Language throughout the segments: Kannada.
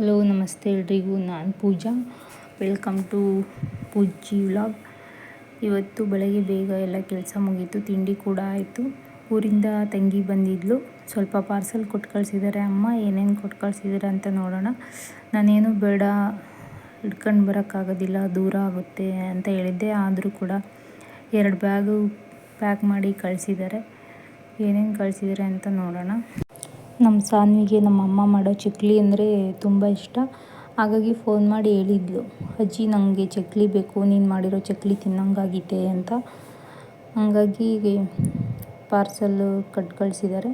ಹಲೋ, ನಮಸ್ತೆ ಎಲ್ರಿಗೂ. ನಾನು Pooja. Welcome to Pooji vlog ಇವತ್ತು ಬೆಳಗ್ಗೆ ಬೇಗ ಎಲ್ಲ ಕೆಲಸ ಮುಗೀತು, ತಿಂಡಿ ಕೂಡ ಆಯಿತು. ಊರಿಂದ ತಂಗಿ ಬಂದಿದ್ಲು. ಸ್ವಲ್ಪ ಪಾರ್ಸಲ್ ಕೊಟ್ಟು ಕಳಿಸಿದ್ದಾರೆ ಅಮ್ಮ, ಏನೇನು ಕೊಟ್ಟು ಕಳಿಸಿದ್ದಾರೆ ಅಂತ ನೋಡೋಣ. ನಾನೇನು ಬೇಡ, ಹಿಡ್ಕೊಂಡು ಬರೋಕ್ಕಾಗೋದಿಲ್ಲ, ದೂರ ಆಗುತ್ತೆ ಅಂತ ಹೇಳಿದ್ದೆ. ಆದರೂ ಕೂಡ ಎರಡು ಬ್ಯಾಗು ಪ್ಯಾಕ್ ಮಾಡಿ ಕಳಿಸಿದ್ದಾರೆ ಏನೇನು ಕಳಿಸಿದ್ದಾರೆ ಅಂತ ನೋಡೋಣ. ನಮ್ಮ ಸಾನ್ವಿಗೆ, ನಮ್ಮ ಅಮ್ಮ ಮಾಡೋ ಚಕ್ಲಿ ಅಂದರೆ ತುಂಬ ಇಷ್ಟ. ಹಾಗಾಗಿ ಫೋನ್ ಮಾಡಿ ಹೇಳಿದ್ಲು. ಅಜ್ಜಿ ನನಗೆ ಚಕ್ಲಿ ಬೇಕು, ನೀನು ಮಾಡಿರೋ ಚಕ್ಲಿ ತಿನ್ನೋಂಗಾಗಿದೆ ಅಂತ. ಹಾಗಾಗಿ ಪಾರ್ಸಲ್ಲು ಕಟ್ ಕಳಿಸಿದ್ದಾರೆ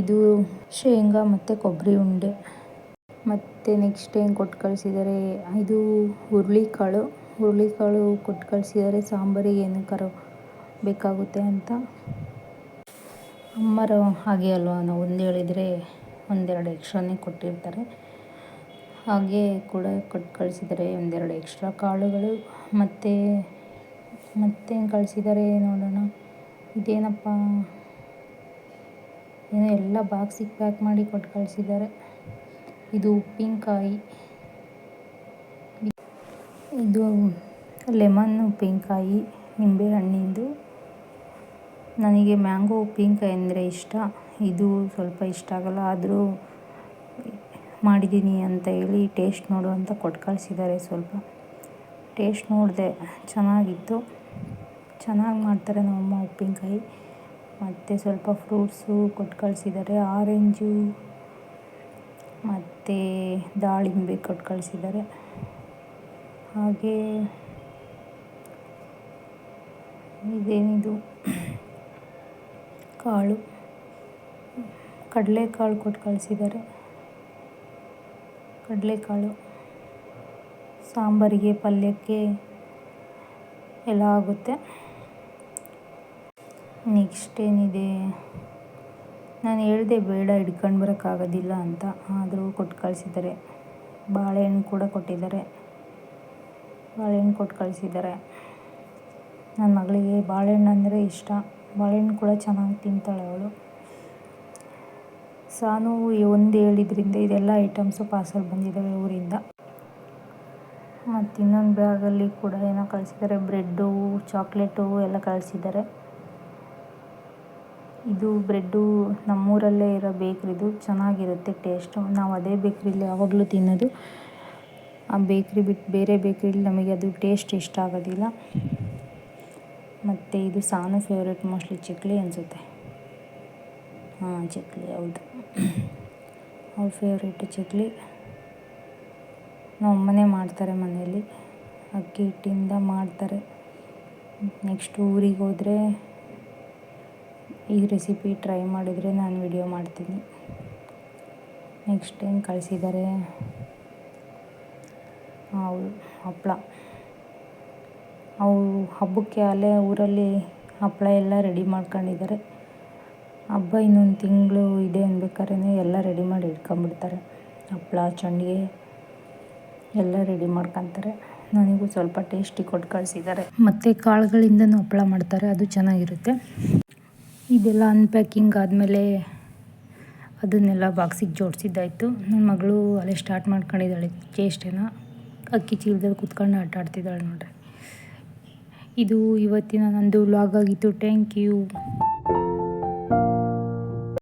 ಇದು ಶೇಂಗಾ ಮತ್ತು ಕೊಬ್ಬರಿ ಉಂಡೆ. ಮತ್ತು ನೆಕ್ಸ್ಟ್ ಏನು ಕೊಟ್ಟು ಕಳಿಸಿದ್ದಾರೆ ಇದು ಹುರುಳಿಕಾಳು. ಹುರುಳಿಕಾಳು ಕೊಟ್ಟು ಕಳಿಸಿದ್ದಾರೆ ಸಾಂಬಾರಿಗೆ ಏನಕ್ಕಾರು ಬೇಕಾಗುತ್ತೆ ಅಂತ. ಅಮ್ಮರು ಹಾಗೆ ಅಲ್ವಾ, ನಾವು ಒಂದು ಹೇಳಿದರೆ ಒಂದೆರಡು ಎಕ್ಸ್ಟ್ರಾನೇ ಕೊಟ್ಟಿರ್ತಾರೆ. ಹಾಗೆ ಕೂಡ ಕೊಟ್ಟು ಕಳಿಸಿದ್ದಾರೆ ಒಂದೆರಡು ಎಕ್ಸ್ಟ್ರಾ ಕಾಳುಗಳು. ಮತ್ತು ಮತ್ತೇನು ಕಳಿಸಿದ್ದಾರೆ ನೋಡೋಣ. ಇದೇನಪ್ಪ? ಏನೋ ಎಲ್ಲ ಬಾಕ್ಸಿಗೆ ಪ್ಯಾಕ್ ಮಾಡಿ ಕೊಟ್ಟು ಕಳಿಸಿದ್ದಾರೆ. ಇದು ಉಪ್ಪಿನಕಾಯಿ. ಇದು ಲೆಮನ್ ಉಪ್ಪಿನಕಾಯಿ, ನಿಂಬೆಹಣ್ಣಿಂದು. ನನಗೆ ಮ್ಯಾಂಗೋ ಉಪ್ಪಿನಕಾಯಿ ಅಂದರೆ ಇಷ್ಟ. ಇದು ಸ್ವಲ್ಪ ಇಷ್ಟ ಆಗಲ್ಲ, ಆದರೂ ಮಾಡಿದ್ದೀನಿ ಅಂತ ಹೇಳಿ ಟೇಸ್ಟ್ ನೋಡು ಅಂತ ಕೊಟ್ಟು ಕಳಿಸಿದ್ದಾರೆ ಸ್ವಲ್ಪ. ಟೇಸ್ಟ್ ನೋಡಿದೆ, ಚೆನ್ನಾಗಿತ್ತು. ಚೆನ್ನಾಗಿ ಮಾಡ್ತಾರೆ ನಮ್ಮಮ್ಮ ಉಪ್ಪಿನಕಾಯಿ. ಮತ್ತು ಸ್ವಲ್ಪ ಫ್ರೂಟ್ಸು ಕೊಟ್ಟು ಕಳಿಸಿದ್ದಾರೆ, ಆರೆಂಜು, ಮತ್ತು ದಾಳಿಂಬೆ ಕೊಟ್ಟು ಕಳಿಸಿದ್ದಾರೆ. ಹಾಗೆ ಇದೇನಿದು? ಕಾಳು, ಕಡಲೆಕಾಳು ಕೊಟ್ಟು ಕಳಿಸಿದ್ದಾರೆ. ಕಡಲೆಕಾಳು, ಸಾಂಬಾರಿಗೆ, ಪಲ್ಯಕ್ಕೆ ಎಲ್ಲ ಆಗುತ್ತೆ. ನೆಕ್ಸ್ಟ್ ಏನಿದೆ ನಾನು ಹೇಳಿದೆ ಬೇಡ, ಹಿಡ್ಕೊಂಡು ಬರೋಕ್ಕಾಗೋದಿಲ್ಲ ಅಂತ. ಆದರೂ ಕೊಟ್ಟು ಕಳಿಸಿದ್ದಾರೆ. ಬಾಳೆಹಣ್ಣು ಕೂಡ ಕೊಟ್ಟಿದ್ದಾರೆ. ಬಾಳೆಹಣ್ಣು ಕೊಟ್ಟು ಕಳಿಸಿದ್ದಾರೆ. ನನ್ನ ಮಗಳಿಗೆ ಬಾಳೆಹಣ್ಣು ಅಂದರೆ ಇಷ್ಟ. ಬಾಳೆಹಣ್ಣು ಕೂಡ ಚೆನ್ನಾಗಿ ತಿಂತಾಳೆ ಅವಳು. ಸಾನು ಒಂದು ಹೇಳಿದ್ರಿಂದ ಇದೆಲ್ಲ ಐಟಮ್ಸು ಪಾರ್ಸಲ್ ಬಂದಿದ್ದಾವೆ ಊರಿಂದ. ಮತ್ತು ಇನ್ನೊಂದು ಬ್ಯಾಗಲ್ಲಿ ಕೂಡ ಏನೋ ಕಳಿಸಿದ್ದಾರೆ. ಬ್ರೆಡ್ಡು, ಚಾಕ್ಲೇಟು ಎಲ್ಲ ಕಳಿಸಿದ್ದಾರೆ. ಇದು ಬ್ರೆಡ್ಡು ನಮ್ಮೂರಲ್ಲೇ ಇರೋ ಬೇಕ್ರಿದು ಚೆನ್ನಾಗಿರುತ್ತೆ ಟೇಸ್ಟು. ನಾವು ಅದೇ ಬೇಕ್ರಿಲಿ ಯಾವಾಗಲೂ ತಿನ್ನೋದು. ಆ ಬೇಕ್ರಿ ಬಿಟ್ಟು ಬೇರೆ ಬೇಕ್ರಿಲಿ ನಮಗೆ ಅದು ಟೇಸ್ಟ್ ಇಷ್ಟ ಆಗೋದಿಲ್ಲ. ಮತ್ತು ಇದು ಸಾನು ಫೇವ್ರೇಟ್ ಮೋಸ್ಟ್ಲಿ ಚಕ್ಲಿ ಅನಿಸುತ್ತೆ. ಹಾಂ, ಚಕ್ಲಿ, ಹೌದು. ಅವ್ರ ಫೇವ್ರೇಟ್ ಚಕ್ಲಿ. ನಮ್ಮನೆ ಮಾಡ್ತಾರೆ ಮನೆಯಲ್ಲಿ. ಅಕ್ಕಿ ಹಿಟ್ಟಿಂದ ಮಾಡ್ತಾರೆ. ನೆಕ್ಸ್ಟ್ ಊರಿಗೆ ಹೋದರೆ ಈ ರೆಸಿಪಿ ಟ್ರೈ ಮಾಡಿದರೆ ನಾನು ವಿಡಿಯೋ ಮಾಡ್ತೀನಿ. ನೆಕ್ಸ್ಟ್ ಏನು ಕಳಿಸಿದ್ದಾರೆ ಹಪ್ಪಳ ಅವು ಹಬ್ಬಕ್ಕೆ ಅಲ್ಲೇ ಊರಲ್ಲಿ ಹಪ್ಪಳ ಎಲ್ಲ ರೆಡಿ ಮಾಡ್ಕೊಂಡಿದ್ದಾರೆ. ಹಬ್ಬ ಇನ್ನೊಂದು ತಿಂಗಳು ಇದೆ ಅನ್ಬೇಕಾದ್ರೇ ಎಲ್ಲ ರೆಡಿ ಮಾಡಿ ಇಟ್ಕೊಂಬಿಡ್ತಾರೆ ಹಪ್ಪಳ, ಚಂಡಿಗೆ ಎಲ್ಲ ರೆಡಿ ಮಾಡ್ಕೊತಾರೆ. ನನಗೂ ಸ್ವಲ್ಪ ಟೇಸ್ಟಿ ಕೊಟ್ಟು ಕಳಿಸಿದ್ದಾರೆ. ಮತ್ತು ಕಾಳುಗಳಿಂದನೂ ಹಪ್ಪಳ ಮಾಡ್ತಾರೆ. ಅದು ಚೆನ್ನಾಗಿರುತ್ತೆ. ಇದೆಲ್ಲ ಅನ್ಪ್ಯಾಕಿಂಗ್ ಆದಮೇಲೆ ಅದನ್ನೆಲ್ಲ ಬಾಕ್ಸಿಗೆ ಜೋಡಿಸಿದ್ದಾಯಿತು. ನನ್ನ ಮಗಳು ಅಲ್ಲೇ ಸ್ಟಾರ್ಟ್ ಮಾಡ್ಕೊಂಡಿದ್ದಾಳೆ. ಚೇಷ್ಟೆನ ಅಕ್ಕಿ ಚೀಲದಲ್ಲಿ ಕುತ್ಕೊಂಡು ಆಟ ಆಡ್ತಿದ್ದಾಳೆ ನೋಡ್ರಿ. ಇದು ಇವತ್ತಿನ ನಂದು ವ್ಲಾಗ್ ಆಗಿತ್ತು. Thank you